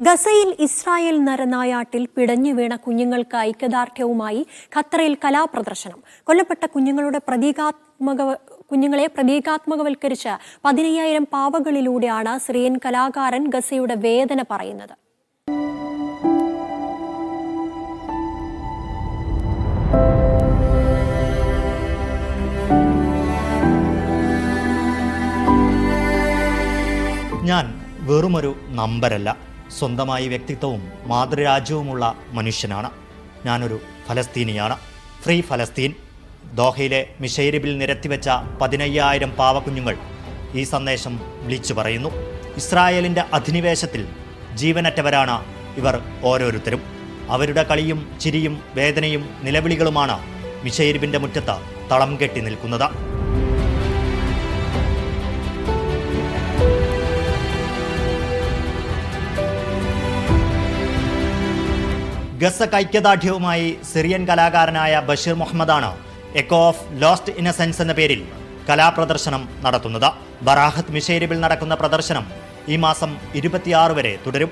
ഗസയിൽ ഇസ്രായേൽ നരനായാട്ടിൽ പിടഞ്ഞു വീണ കുഞ്ഞുങ്ങൾക്ക് ഐക്യദാർഢ്യവുമായി ഖത്തറിൽ കലാപ്രദർശനം. കൊല്ലപ്പെട്ട കുഞ്ഞുങ്ങളുടെ പ്രതീകാത്മക കുഞ്ഞുങ്ങളെ പ്രതീകാത്മകവൽക്കരിച്ച് പതിനയ്യായിരം പാവകളിലൂടെയാണ് സിറിയൻ കലാകാരൻ ഗസയുടെ വേദന പറയുന്നത്. ഞാൻ വെറുമൊരു നമ്പരല്ല. സ്വന്തമായി വ്യക്തിത്വവും മാതൃരാജ്യവുമുള്ള മനുഷ്യനാണ്. ഞാനൊരു ഫലസ്തീനിയാണ്. ഫ്രീ ഫലസ്തീൻ. ദോഹയിലെ മിഷൈരിബിൽ നിരത്തിവെച്ച പതിനയ്യായിരം പാവക്കുഞ്ഞുങ്ങൾ ഈ സന്ദേശം വിളിച്ചു പറയുന്നു. ഇസ്രായേലിന്റെ അധിനിവേശത്തിൽ ജീവനറ്റവരാണ് ഇവർ ഓരോരുത്തരും. അവരുടെ കളിയും ചിരിയും വേദനയും നിലവിളികളുമാണ് മിഷൈരിബിന്റെ മുറ്റത്ത് തളം കെട്ടി നിൽക്കുന്നത്. ഗസക് ഐക്യദാർഢ്യവുമായി സിറിയൻ കലാകാരനായ ബഷീർ മുഹമ്മദാണ് എക്കോ ഓഫ് ലോസ്റ്റ് ഇന്നസെൻസ് എന്ന പേരിൽ കലാപ്രദർശനം നടത്തുന്നത്. ബറാഹത്ത് മിഷേരിബിൽ നടക്കുന്ന പ്രദർശനം ഈ മാസം ഇരുപത്തിയാറ് വരെ തുടരും.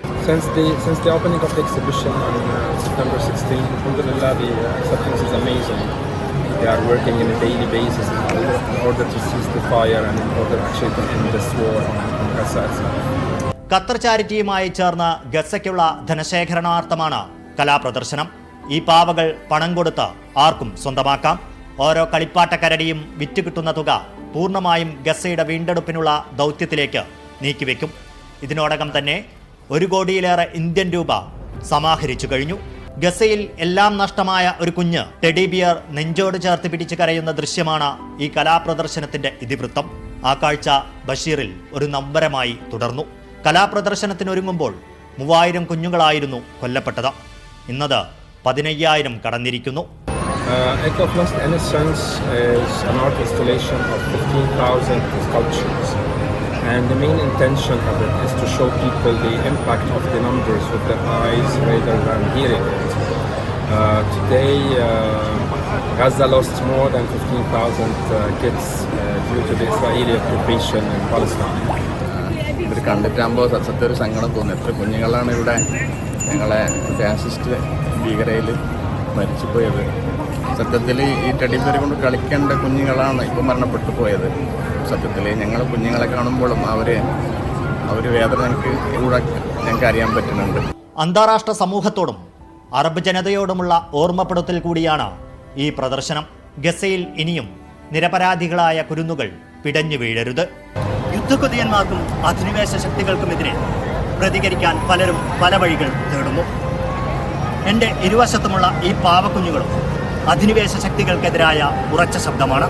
ഖത്തർ ചാരിറ്റിയുമായി ചേർന്ന് ഗസയ്ക്കുള്ള ധനശേഖരണാർത്ഥമാണ് കലാപ്രദർശനം. ഈ പാവകൾ പണം കൊടുത്ത് ആർക്കും സ്വന്തമാക്കാം. ഓരോ കളിപ്പാട്ടക്കരടിയും വിറ്റുകിട്ടുന്ന തുക പൂർണമായും ഗസയുടെ വീണ്ടെടുപ്പിനുള്ള ദൗത്യത്തിലേക്ക് നീക്കിവെക്കും. ഇതിനോടകം തന്നെ ഒരു കോടിയിലേറെ ഇന്ത്യൻ രൂപ സമാഹരിച്ചു കഴിഞ്ഞു. ഗസയിൽ എല്ലാം നഷ്ടമായ ഒരു കുഞ്ഞ് ടെഡിബിയർ നെഞ്ചോട് ചേർത്ത് പിടിച്ച് കരയുന്ന ദൃശ്യമാണ് ഈ കലാപ്രദർശനത്തിന്റെ ഇതിവൃത്തം. ആ കാഴ്ച ബഷീറിൽ ഒരു നമ്പരമായി തുടർന്നു. കലാപ്രദർശനത്തിനൊരുങ്ങുമ്പോൾ മൂവായിരം കുഞ്ഞുങ്ങളായിരുന്നു കൊല്ലപ്പെട്ടത്. ഇന്നത് പതിനയ്യായിരം കടന്നിരിക്കുന്നു Uh, of Innocence is an art installation of 15,000 sculptures. And the main intention of it is to show people the impact of the numbers with their eyes rather than hearing it. Uh, today, uh, Gaza lost more than 15,000 uh, kids uh, due to the Israeli occupation in Palestine. ഇത് കണ്ടിട്ടാകുമ്പോൾ സത്യത്തിൽ ഒരു സങ്കടം തോന്നി എത്ര കുഞ്ഞുങ്ങളാണ് ഇവിടെ ഞങ്ങളെ fascist ഭീകരയിൽ മരിച്ചുപോയത്. സത്യത്തിൽ ഈ ടെഡിബേർ കൊണ്ട് കളിക്കേണ്ട കുഞ്ഞുങ്ങളാണ് ഇപ്പോൾ മരണപ്പെട്ടു പോയത് സത്യത്തിൽ ഞങ്ങൾ കുഞ്ഞുങ്ങളെ കാണുമ്പോഴും അവർ അവർ വേദന ഞങ്ങൾക്ക് ഞങ്ങൾക്ക് അറിയാൻ പറ്റുന്നുണ്ട്. അന്താരാഷ്ട്ര സമൂഹത്തോടും അറബ് ജനതയോടുമുള്ള ഓർമ്മപ്പെടുത്തൽ കൂടിയാണ് ഈ പ്രദർശനം. ഗസയിൽ ഇനിയും നിരപരാധികളായ കുരുന്നുകൾ പിടഞ്ഞു വീഴരുത്. യുദ്ധക്കുതിയന്മാർക്കും അധിനിവേശ ശക്തികൾക്കുമെതിരെ പ്രതികരിക്കാൻ പലരും പല വഴികൾ തേടുന്നു. എന്റെ ഇരുവശത്തുമുള്ള ഈ പാവക്കുഞ്ഞുങ്ങളും അധിനിവേശ ശക്തികൾക്കെതിരായ ഉറച്ച ശബ്ദമാണ്.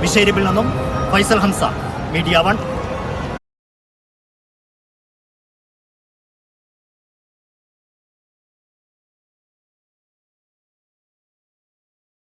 വിഷയരിപ്പിൽ നിന്നും ഫൈസൽ ഹംസ മീഡിയ വൺ.